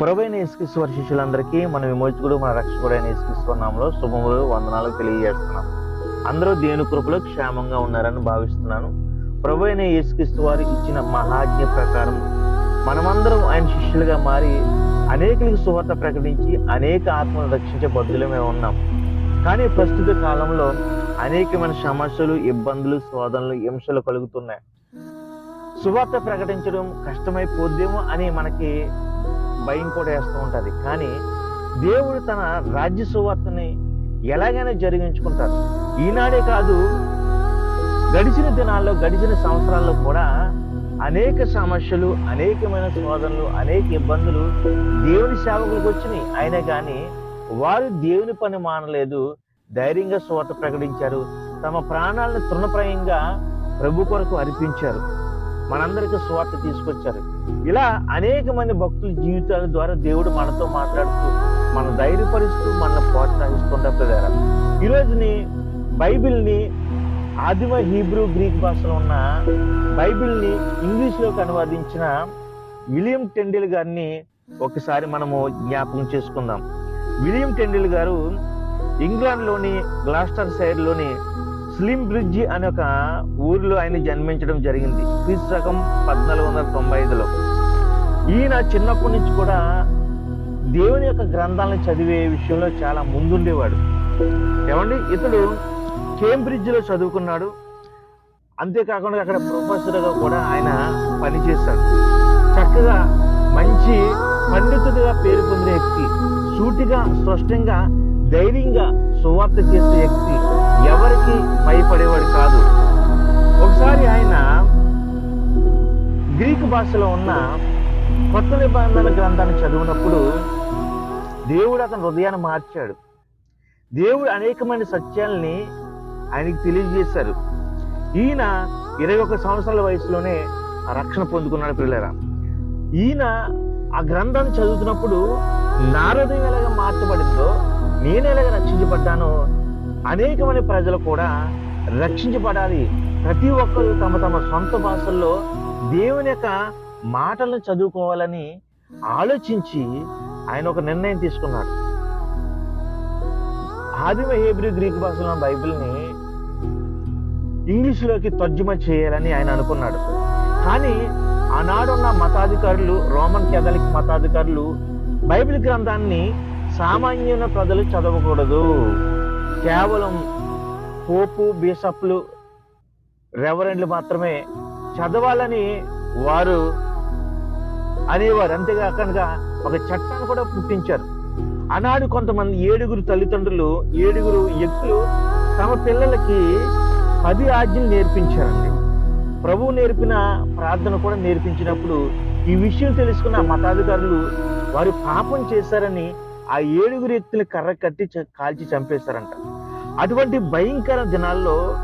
పురవైన యేసుక్రీస్తు వారి శిష్యులందరికీ మన విమోచకుడు మన రక్షకుడైన యేసుక్రీస్తు నామంలో శుభములు వందనాలు తెలియజేస్తున్నాం. అందరూ దేవుని కృపలో క్షేమంగా ఉన్నారని భావిస్తున్నాను. ప్రభు అయిన యేసుక్రీస్తు వారు ఇచ్చిన మహాజ్ఞ ప్రకారం మనమందరం ఆయన శిష్యులుగా మారి అనేకులకు సువార్త ప్రకటించి అనేక ఆత్మను రక్షించే బద్దులమే ఉన్నాం. కానీ ప్రస్తుత కాలంలో అనేకమైన సమస్యలు ఇబ్బందులు శోధనలు హింసలు కలుగుతున్నాయి. సువార్త ప్రకటించడం కష్టమైపోద్దేమో అని మనకి భయం కూడా వేస్తూ ఉంటుంది. కానీ దేవుడు తన రాజ్య సువార్తని ఎలాగైనా జరిగించుకుంటారు ఈనాడే కాదు గడిచిన దినాల్లో గడిచిన సంవత్సరాల్లో కూడా అనేక సమస్యలు అనేకమైన శోధనలు అనేక ఇబ్బందులు దేవుని సేవకులకు వచ్చినాయి. అయినా కానీ వారు దేవుని పని మానలేదు. ధైర్యంగా సువార్త ప్రకటించారు. తమ ప్రాణాలను తృణప్రాయంగా ప్రభు కొరకు అర్పించారు. మనందరికీ స్వార్థ తీసుకొచ్చారు. ఇలా అనేక మంది భక్తుల జీవితాల ద్వారా దేవుడు మనతో మాట్లాడుతూ మన ధైర్యపరుస్తూ మనల్ని ప్రోత్సహిస్తుంటారు ఈ రోజుని బైబిల్ని ఆదిమ హీబ్రూ గ్రీక్ భాషలో ఉన్న బైబిల్ని ఇంగ్లీష్లోకి అనువాదించిన విలియం టెండిల్ గారిని ఒకసారి మనము జ్ఞాపకం చేసుకుందాం. విలియం టెండిల్ గారు ఇంగ్లాండ్లోని గ్లాస్టర్ సైడ్లోని స్లిమ్ బ్రిడ్జి అనే ఒక ఊరిలో ఆయన జన్మించడం జరిగింది. క్రీస్తు రకం పద్నాలుగు వందల తొంభై ఐదులో. ఈయన చిన్నప్పటి నుంచి కూడా దేవుని యొక్క గ్రంథాలను చదివే విషయంలో చాలా ముందుండేవాడు. ఏమండి? ఇతడు కేంబ్రిడ్జ్లో చదువుకున్నాడు. అంతేకాకుండా అక్కడ ప్రొఫెసర్గా కూడా ఆయన పనిచేశాడు. చక్కగా మంచి పండితుడిగా పేరు పొందిన వ్యక్తి. సూటిగా స్పష్టంగా ధైర్యంగా సువార్త చేసే వ్యక్తి. ఎవరికి భయపడేవాడు కాదు. ఒకసారి ఆయన గ్రీకు భాషలో ఉన్న కొత్త నిబంధన గ్రంథాన్ని చదివినప్పుడు దేవుడు అతని హృదయాన్ని మార్చాడు. దేవుడు అనేకమైన సత్యాల్ని ఆయనకి తెలియజేశారు. ఈయన ఇరవై ఒక సంవత్సరాల వయసులోనే రక్షణ పొందుకున్నాడు పిల్లరా. ఈయన ఆ గ్రంథాన్ని చదువుతున్నప్పుడు నా హృదయం ఎలాగ మార్చబడిందో నేను ఎలాగ రక్షించబడ్డానో అనేకమైన ప్రజలు కూడా రక్షించబడాలి. ప్రతి ఒక్కరు తమ తమ సొంత భాషల్లో దేవుని యొక్క మాటలను చదువుకోవాలని ఆలోచించి ఆయన ఒక నిర్ణయం తీసుకున్నాడు. ఆదిమ హేబ్రి గ్రీక్ భాషలో బైబిల్ని ఇంగ్లీష్లోకి తర్జుమా చేయాలని ఆయన అనుకున్నాడు. కానీ ఆనాడున్న మతాధికారులు రోమన్ కేథలిక్ మతాధికారులు బైబిల్ గ్రంథాన్ని సామాన్యుల ప్రజలు చదవకూడదు. కేవలం పోపు బిషప్లు రెవరెండ్లు మాత్రమే చదవాలని వారు అనేవారు. అంతేకాకుండా ఒక చట్టాన్ని కూడా పుట్టించారు. ఆనాడు కొంతమంది ఏడుగురు తల్లిదండ్రులు ఏడుగురు వ్యక్తులు తమ పిల్లలకి పది ఆజ్ఞలు నేర్పించారండి. ప్రభువు నేర్పిన ప్రార్థన కూడా నేర్పించినప్పుడు ఈ విషయం తెలుసుకున్న మతాధికారులు వారు పాపం చేశారని ఆ ఏడుగురు వ్యక్తులు కర్ర కట్టి చ- కాల్చి చంపేశారంట. అటువంటి భయంకర దినాల్లో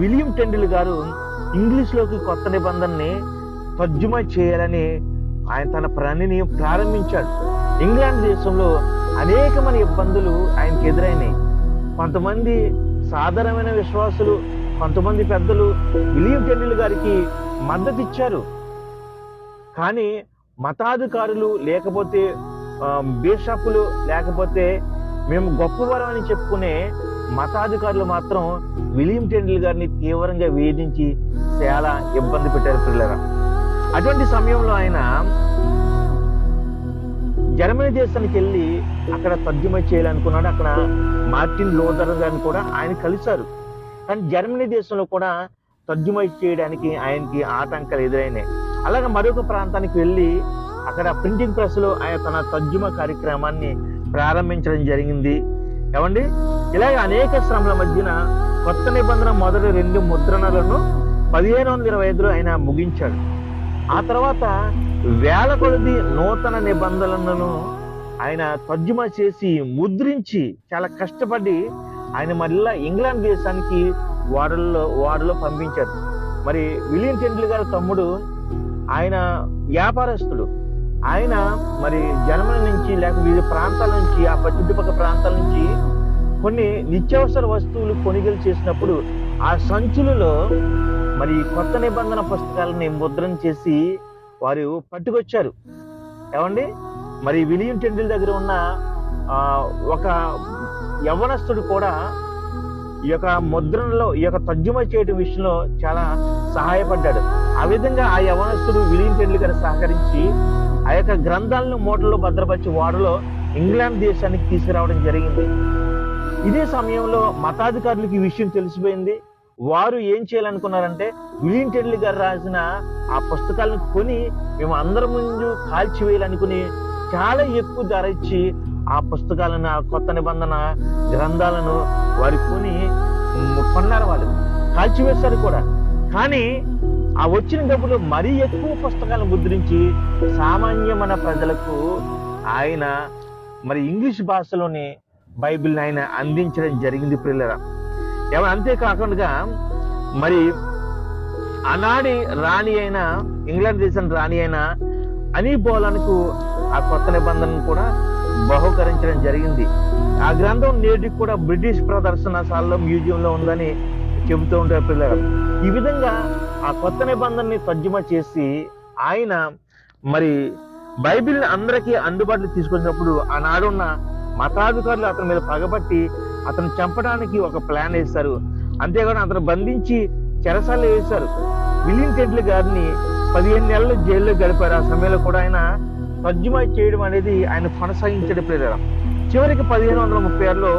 విలియం టెండిల్ గారు ఇంగ్లీష్లోకి కొత్త నిబంధనని తర్జుమా చేయాలని ఆయన తన పనిని ప్రారంభించాడు. ఇంగ్లాండ్ దేశంలో అనేకమైన ఇబ్బందులు ఆయనకు ఎదురైనాయి. కొంతమంది సాధారణమైన విశ్వాసులు కొంతమంది పెద్దలు విలియం టెండిల్ గారికి మద్దతు ఇచ్చారు కానీ మతాధికారులు లేకపోతే బిషపులు లేకపోతే మేము గొప్పవారం అని చెప్పుకునే మతాధికారులు మాత్రం విలియం టెండల్ గారిని తీవ్రంగా వేధించి చాలా ఇబ్బంది పెట్టారు పిల్లల అటువంటి సమయంలో ఆయన జర్మనీ దేశానికి వెళ్ళి అక్కడ తర్జుమా చేయాలనుకున్నాడు. అక్కడ మార్టిన్ లోదర్ గారిని కూడా ఆయన కలిశారు. కానీ జర్మనీ దేశంలో కూడా తర్జుమా చేయడానికి ఆయనకి ఆటంకాలు ఎదురైనాయి. అలాగే మరొక ప్రాంతానికి వెళ్ళి అక్కడ ప్రింటింగ్ ప్రెస్లో ఆయన తన తజ్జుమ కార్యక్రమాన్ని ప్రారంభించడం జరిగింది. ఏమండి? ఇలాగ అనేక శ్రమల మధ్యన కొత్త నిబంధన మొదటి రెండు ముద్రణలను పదిహేను వందల ఇరవై ఐదులో ఆయన ముగించాడు. ఆ తర్వాత వేల కొలది నూతన నిబంధనలను ఆయన తర్జుమా చేసి ముద్రించి చాలా కష్టపడి ఆయన మళ్ళా ఇంగ్లాండ్ దేశానికి వాడల్లో వాడలో పంపించారు. మరి విలియం టెండిల్ గారి తమ్ముడు ఆయన వ్యాపారస్తుడు. ఆయన మరి జర్మనీ నుంచి లేక వివిధ ప్రాంతాల నుంచి ఆ చుట్టుపక్కల ప్రాంతాల నుంచి కొన్ని నిత్యావసర వస్తువులు కొనుగోలు చేసినప్పుడు ఆ సంచులలో మరి కొత్త నిబంధన పుస్తకాలని ముద్రణ చేసి వారు పట్టుకొచ్చారు. ఏమండి? మరి విలియం టెండిల్ దగ్గర ఉన్న ఒక యవనస్తుడు కూడా ఈ యొక్క ముద్రణలో ఈ యొక్క తర్జుమా చేయడం విషయంలో చాలా సహాయపడ్డాడు. ఆ విధంగా ఆ యవనస్తుడు విలియం టెండిల్ గారు సహకరించి ఆ యొక్క గ్రంథాలను మూటల్లో భద్రపరిచి వాడలో ఇంగ్లాండ్ దేశానికి తీసుకురావడం జరిగింది. ఇదే సమయంలో మతాధికారులకు ఈ విషయం తెలిసిపోయింది. వారు ఏం చేయాలనుకున్నారంటే విలియం టెడ్లీ గారు రాసిన ఆ పుస్తకాలను కొని మేము అందరి ముందు కాల్చివేయాలనుకుని చాలా ఎక్కువ ధర ఇచ్చి ఆ పుస్తకాలను ఆ కొత్త నిబంధన గ్రంథాలను వారి కొని కొన్నారు వాళ్ళు కాల్చివేశారు కూడా. కానీ ఆ వచ్చిన డబ్బులు మరీ ఎక్కువ పుస్తకాలను ముద్రించి సామాన్యమైన ప్రజలకు ఆయన మరి ఇంగ్లీష్ భాషలోని బైబిల్ ఆయన అందించడం జరిగింది ప్రిల్లరా ఏమన్నా అంతేకాకుండా మరి ఆనాడి రాణి అయిన ఇంగ్లాండ్ దేశం రాణి అయిన అని బోలానికి ఆ కొత్త నిబంధనను కూడా బహుకరించడం జరిగింది. ఆ గ్రంథం నేటికి కూడా బ్రిటిష్ ప్రదర్శనశాలలో మ్యూజియంలో ఉందని చెబుతూ ఉంటారు పిల్లలు ఈ విధంగా ఆ కొత్త నిబంధనని తర్జుమా చేసి ఆయన మరి బైబిల్ అందరికీ అందుబాటులో తీసుకొచ్చినప్పుడు ఆనాడున్న మతాధికారులు అతని మీద పగబట్టి అతను చంపడానికి ఒక ప్లాన్ వేశారు. అంతేకాదు అతను బంధించి చెరసాల వేశారు. విలియం టెంట్ల గారిని పదిహేను నెలలు జైల్లో గడిపారు. ఆ సమయంలో కూడా ఆయన తర్జుమా చేయడం అనేది ఆయన కొనసాగించడం ప్రేరణ చివరికి పదిహేను వందల ముప్పై ఆరులో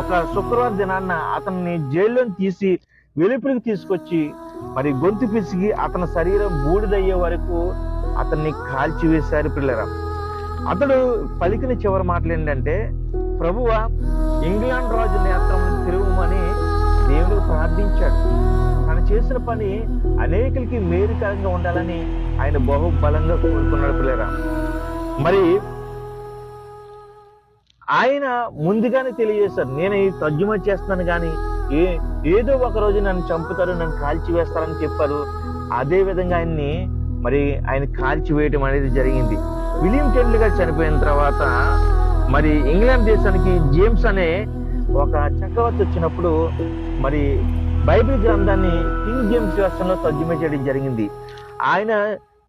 ఒక శుక్రవారం దినాన్న అతన్ని జైల్లో తీసి వెలుపులకు తీసుకొచ్చి మరి గొంతు పిసిగి అతని శరీరం బూడిదయ్యే వరకు అతన్ని కాల్చివేశారు పిల్లరా. అతడు పలికిన చివరి మాటలు ఏంటంటే ప్రభువ ఇంగ్లాండ్ రాజు నేత్రం తిరుగుమని దేవుడు ప్రార్థించాడు. తను చేసిన పని అనేకులకి మేలుకరంగా ఉండాలని ఆయన బహుబలంగా కోరుకున్నాడు పిల్లరా. మరి ఆయన ముందుగానే తెలియజేశారు నేను ఈ తర్జుమా చేస్తున్నాను కానీ ఏ ఏదో ఒక రోజు నన్ను చంపుతారు నన్ను కాల్చివేస్తారని చెప్పారు. అదే విధంగా ఆయన్ని మరి ఆయన కాల్చివేయటం అనేది జరిగింది. విలియం టెండ్లీ గారు చనిపోయిన తర్వాత మరి ఇంగ్లాండ్ దేశానికి జేమ్స్ అనే ఒక చక్రవర్తి వచ్చినప్పుడు మరి బైబిల్ గ్రంథాన్ని కింగ్ జేమ్స్ వెర్షన్లో తర్జుమా చేయడం జరిగింది. ఆయన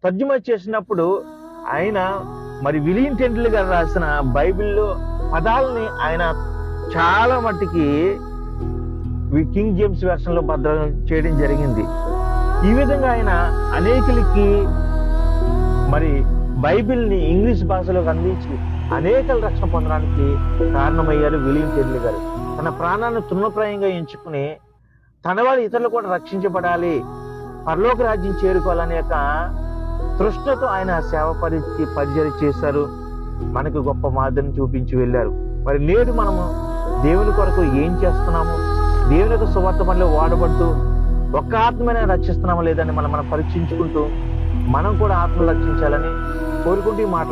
తర్జుమా చేసినప్పుడు ఆయన మరి విలియం టెండ్లీ గారు రాసిన బైబిల్లో పదాలని ఆయన చాలా మట్టుకి కింగ్ జేమ్స్ వెర్షన్లో భద్రం చేయడం జరిగింది. ఈ విధంగా ఆయన అనేకులకి మరి బైబిల్ని ఇంగ్లీష్ భాషలోకి అందించి అనేకల రక్షణ పొందడానికి కారణమయ్యారు విలియం టెర్లీ గారు. తన ప్రాణాన్ని తృణప్రాయంగా ఎంచుకుని తన వాళ్ళు ఇతరులు కూడా రక్షించబడాలి పరలోక రాజ్యం చేరుకోవాలనే యొక్క తృష్ణతో ఆయన సేవ పరి పరిచయం చేశారు. మనకు గొప్ప మాదిరిని చూపించి వెళ్ళారు. మరి నేడు మనము దేవుని కొరకు ఏం చేస్తున్నాము? దేవుని యొక్క సువార్త పనిలో వాడబడుతూ ఒక్క ఆత్మైన రక్షిస్తున్నామా లేదని మనం మనం పరీక్షించుకుంటూ మనం కూడా ఆత్మ రక్షించాలని కోరుకుంటూ ఈ మాట